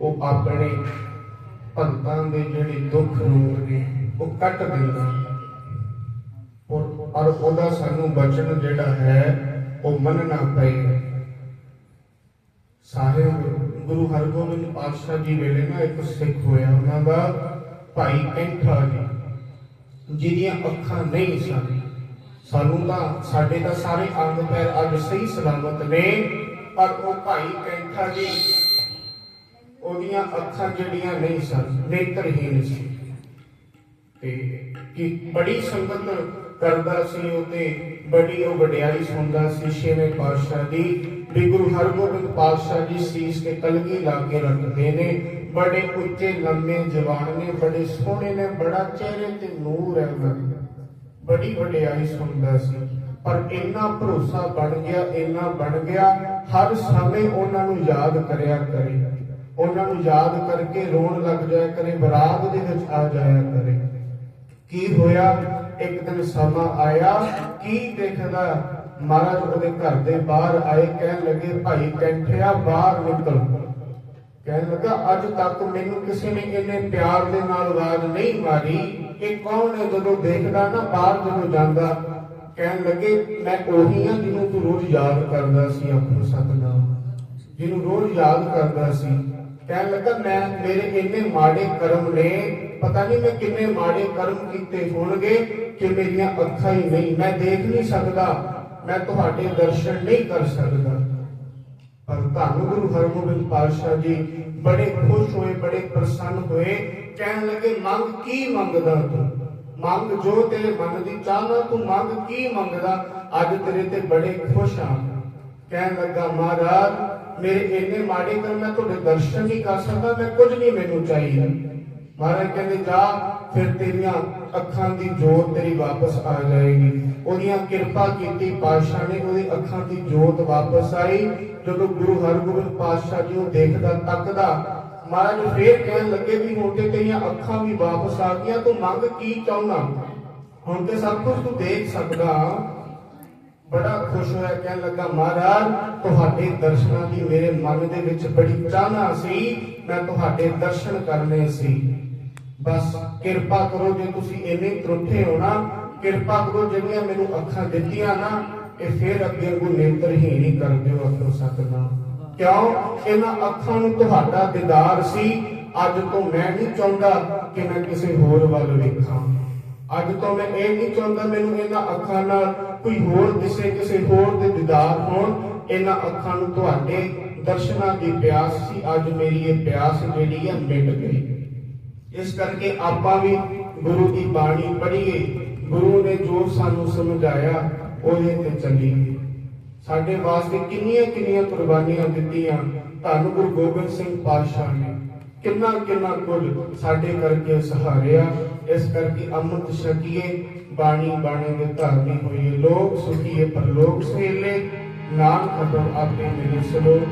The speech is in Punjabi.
ਉਹ ਆਪਣੇ ਭਗਤਾਂ ਦੇ ਜਿਹੜੇ ਦੁੱਖ ਰੋਗ ਨੇ, ਉਹ ਕੱਟ ਦਿੰਦਾ। ਔਰ ਉਹਦਾ ਸਾਨੂੰ ਬਚਨ ਜਿਹੜਾ ਹੈ, ਉਹ ਮੰਨਣਾ ਪਏ ਸਾਹਿਬ ਗੁਰੂ ਹਰਗੋਬਿੰਦ ਪਾਤਸ਼ਾਹ ਜੀ ਵੇਲੇ ਨਾ ਇੱਕ ਸਿੱਖ ਹੋਇਆ, ਉਹਨਾਂ ਦਾ ਭਾਈ ਕੈਂਠਾ ਜੀ, ਜਿਹਦੀਆਂ ਅੱਖਾਂ ਨਹੀਂ ਸਨ। ਸਾਨੂੰ ਤਾਂ, ਸਾਡੇ ਤਾਂ ਸਾਰੇ ਅੰਗ ਪੈਰ ਅੱਜ ਸਹੀ ਸਲਾਮਤ ਨੇ, ਪਰ ਉਹ ਭਾਈ ਕੈਂਠਾ ਜੀ ਉਹਦੀਆਂ ਅੱਖਾਂ ਜਿਹੜੀਆਂ ਨਹੀਂ ਸਨ ਨੇਤਰਹੀਨ ਸੀ। ਤੇ ਕਿ ਬੜੀ ਸੰਗਤ ਕਰਦਾ ਸੀ ਉਤੇ ਬੜੀ ਉਹ ਵਡਿਆਈ ਸੁਣਦਾ ਸੀ, ਛੇਵੇਂ ਪਾਤਸ਼ਾਹ ਦੀ, ਵੀ ਗੁਰੂ ਹਰਗੋਬਿੰਦ ਪਾਤਸ਼ਾਹ ਜੀ ਸੀਸ ਤੇ ਕਲਗੀ ਲਾ ਕੇ ਰੱਖਦੇ ਨੇ। ਬੜੇ ਉੱਚੇ, ਲੰਮੇ ਜਵਾਨ ਨੇ, ਬੜੇ ਸੋਹਣੇ ਨੇ, ਬੜਾ ਚਿਹਰੇ ਤੇ ਨੂਰ ਹੈ ਉਹਨਾਂ ਦੇ। ਬੜੀ ਵਡਿਆਈ ਸੁਣਦਾ ਸੀ। ਪਰ ਇੰਨਾ ਭਰੋਸਾ ਬਣ ਗਿਆ, ਇੰਨਾ ਬਣ ਗਿਆ, ਹਰ ਸਮੇਂ ਉਹਨਾਂ ਨੂੰ ਯਾਦ ਕਰਿਆ ਕਰੇ। ਉਹਨਾਂ ਨੂੰ ਯਾਦ ਕਰਕੇ ਰੋਣ ਲੱਗ ਜਾਇਆ ਕਰੇ, ਬਰਾਤ ਦੇ ਵਿੱਚ ਆ ਜਾਇਆ ਕਰੇ। ਕੀ ਹੋਇਆ? ਇੱਕ ਦਿਨ ਸਮਾਂ ਆਇਆ, ਕੀ ਦੇਖਦਾ? ਮਹਾਰਾਜ ਉਹਦੇ ਘਰ ਦੇ ਬਾਹਰ ਆਏ, ਕਹਿਣ ਲੱਗੇ, ਭਾਈ ਕੈਂਠਿਆ, ਬਾਹਰ ਨਿਕਲ। ਕਹਿਣ ਲੱਗਾ, ਅੱਜ ਤੱਕ ਮੈਨੂੰ ਕਿਸੇ ਨੇ ਇੰਨੇ ਪਿਆਰ ਦੇ ਨਾਲ ਆਵਾਜ਼ ਨਹੀਂ ਮਾਰੀ। ਕਿ ਕੌਣ ਹੈ? ਜਦੋਂ ਦੇਖਦਾ ਨਾ, ਬਾਹਰ ਜਦੋਂ ਜਾਂਦਾ, ਕਹਿਣ ਲੱਗੇ, ਮੈਂ ਉਹੀ ਹਾਂ ਜਿਹਨੂੰ ਤੂੰ ਰੋਜ਼ ਯਾਦ ਕਰਦਾ ਸੀ, ਆਪਣੇ ਸਤਨਾਮ। ਜਿਹਨੂੰ ਰੋਜ਼ ਯਾਦ ਕਰਦਾ ਸੀ। ਕਹਿਣ ਲੱਗਾ, ਮੈਂ, ਮੇਰੇ ਇੰਨੇ ਮਾੜੇ ਕਰਮ ਨੇ, ਪਤਾ ਨਹੀਂ ਮੈਂ ਕਿੰਨੇ ਮਾੜੇ ਕਰਮ ਕੀਤੇ ਹੋਣਗੇ ਕਿ ਮੇਰੀਆਂ ਅੱਖਾਂ ਹੀ ਨਹੀਂ, ਮੈਂ ਦੇਖ ਨਹੀਂ ਸਕਦਾ, ਮੈਂ ਤੁਹਾਡੇ ਦਰਸ਼ਨ ਨਹੀਂ ਕਰ ਸਕਦਾ। ਪਰ ਧੰਨ ਗੁਰੂ ਹਰਗੋਬਿੰਦ ਪਾਤਸ਼ਾਹ ਜੀ ਬੜੇ ਖੁਸ਼ ਹੋਏ, ਬੜੇ ਪ੍ਰਸੰਨ ਹੋਏ, ਕਹਿਣ ਲੱਗੇ, ਮੰਗ ਕੀ ਮੰਗਦਾ ਤੂੰ? ਮੰਗ ਜੋ ਤੇਰੇ ਮਨ ਦੀ ਚਾਹਨਾ, ਤੂੰ ਮੰਗ ਕੀ ਮੰਗਦਾ? ਅੱਜ ਤੇਰੇ ਤੇ ਬੜੇ ਖੁਸ਼ ਹਾਂ ਕਹਿਣ ਲੱਗਾ, ਮਹਾਰਾਜ, ਮੇਰੇ ਇੰਨੇ ਮਾੜੇ ਕਰ ਮੈਂ ਤੁਹਾਡੇ ਦਰਸ਼ਨ ਨਹੀਂ ਕਰ ਸਕਦਾ, ਮੈਂ ਕੁਝ ਨਹੀਂ ਮੈਨੂੰ ਚਾਹੀਦਾ। ਮਹਾਰਾਜ ਕਹਿੰਦੇ, ਜਾ, ਫਿਰ ਤੇਰੀਆਂ ਅੱਖਾਂ ਦੀ ਜੋਤ ਤੇਰੀ ਵਾਪਸ ਆ ਜਾਏਗੀ। ਉਹਦੀਆਂ ਕਿਰਪਾ ਕੀਤੀ ਪਾਤਸ਼ਾਹ ਨੇ, ਉਹਦੀ ਅੱਖਾਂ ਦੀ ਜੋਤ ਵਾਪਸ ਆਈ। ਜਦੋਂ ਗੁਰੂ ਹਰਗੋਬਿੰਦ ਪਾਤਸ਼ਾਹ ਜੀ ਨੂੰ ਦੇਖਦਾ, ਤੱਕਦਾ, ਮਹਾਰਾਜ ਫੇਰ ਕਹਿਣ ਲੱਗੇ ਵੀ ਹੁਣ ਤੇ ਤੇਰੀਆਂ ਅੱਖਾਂ ਵੀ ਵਾਪਸ ਆ ਗਈਆਂ, ਤੂੰ ਮੰਗ ਕੀ ਚਾਹੁੰਦਾ? ਹੁਣ ਤੇ ਸਭ ਕੁਝ ਤੂੰ ਦੇਖ ਸਕਦਾ। ਬੜਾ ਖੁਸ਼ ਹੋਇਆ, ਕਹਿਣ ਲੱਗਾ, ਮਹਾਰਾਜ, ਤੁਹਾਡੇ ਦਰਸ਼ਨਾਂ ਦੀ ਮੇਰੇ ਮਨ ਦੇ ਵਿੱਚ ਬੜੀ ਚਾਹਨਾ ਸੀ, ਮੈਂ ਤੁਹਾਡੇ ਦਰਸ਼ਨ ਕਰਨੇ ਸੀ। ਬਸ ਕਿਰਪਾ ਕਰੋ ਜੇ ਤੁਸੀਂ ਇੰਨੇ ਤਰੁੱਠੇ ਹੋ ਨਾ, ਕਿਰਪਾ ਕਰੋ ਜਿਹੜੀਆਂ ਮੈਨੂੰ ਅੱਖਾਂ ਦਿੱਤੀਆਂ ਨਾ, ਇਹ ਫੇਰ ਅੱਗੇ ਕੋ ਨੇਤਰਹੀਣ ਹੀ ਕਰ ਦਿਓ ਆਖੋ ਸਤਨਾਮ। ਕਿਉਂ? ਇਹਨਾਂ ਅੱਖਾਂ ਨੂੰ ਤੁਹਾਡਾ ਦੀਦਾਰ ਸੀ। ਅੱਜ ਤੋਂ ਮੈਂ ਨਹੀਂ ਚਾਹੁੰਦਾ ਕਿ ਮੈਂ ਕਿਸੇ ਹੋਰ ਵੱਲ ਵੇਖਾਂ। ਅੱਜ ਤੋਂ ਮੈਂ ਇਹ ਨਹੀਂ ਚਾਹੁੰਦਾ ਮੈਨੂੰ ਇਹਨਾਂ ਅੱਖਾਂ ਨਾਲ ਕੋਈ ਹੋਰ ਦਿਸੇ, ਕਿਸੇ ਹੋਰ ਦੇ ਦੀਦਾਰ ਹੋਣ। ਇਹਨਾਂ ਅੱਖਾਂ ਨੂੰ ਤੁਹਾਡੇ ਦਰਸ਼ਨਾਂ ਦੀ ਪਿਆਸ ਸੀ। ਅੱਜ ਮੇਰੀ ਇਹ ਪਿਆਸ ਜਿਹੜੀ ਹੈ ਮਿਟ ਗਈ। ਇਸ ਕਰਕੇ ਆਪਾਂ ਵੀ ਗੁਰੂ ਦੀ ਬਾਣੀ ਪੜ੍ਹੀਏ। ਗੁਰੂ ਨੇ ਜੋ ਸਾਨੂੰ ਸਮਝਾਇਆ, ਉਹਦੇ ਤੇ ਚੱਲੀਏ। ਸਾਡੇ ਵਾਸਤੇ ਕਿੰਨੀਆਂ ਕਿੰਨੀਆਂ ਕੁਰਬਾਨੀਆਂ ਦਿੱਤੀਆਂ। ਧੰਨ ਗੁਰੂ ਗੋਬਿੰਦ ਸਿੰਘ ਪਾਤਸ਼ਾਹ ਨੇ। ਕਿੰਨਾ ਕਿੰਨਾ ਕੁਝ ਸਾਡੇ ਕਰਕੇ ਸਹਾਰਿਆ, ਇਸ ਕਰਕੇ ਅੰਮ੍ਰਿਤ ਛਕੀਏ, ਬਾਣੀ ਬਾਣੇ ਦੇ ਧਾਰਨੀ ਹੋਈਏ। ਲੋਕ ਸੁਖੀਏ, ਪਰਲੋਕ ਸਹੇਲੇ ਨਾਮ ਖਤਮ ਆਪੇ ਮੇਰੇ ਸਲੋ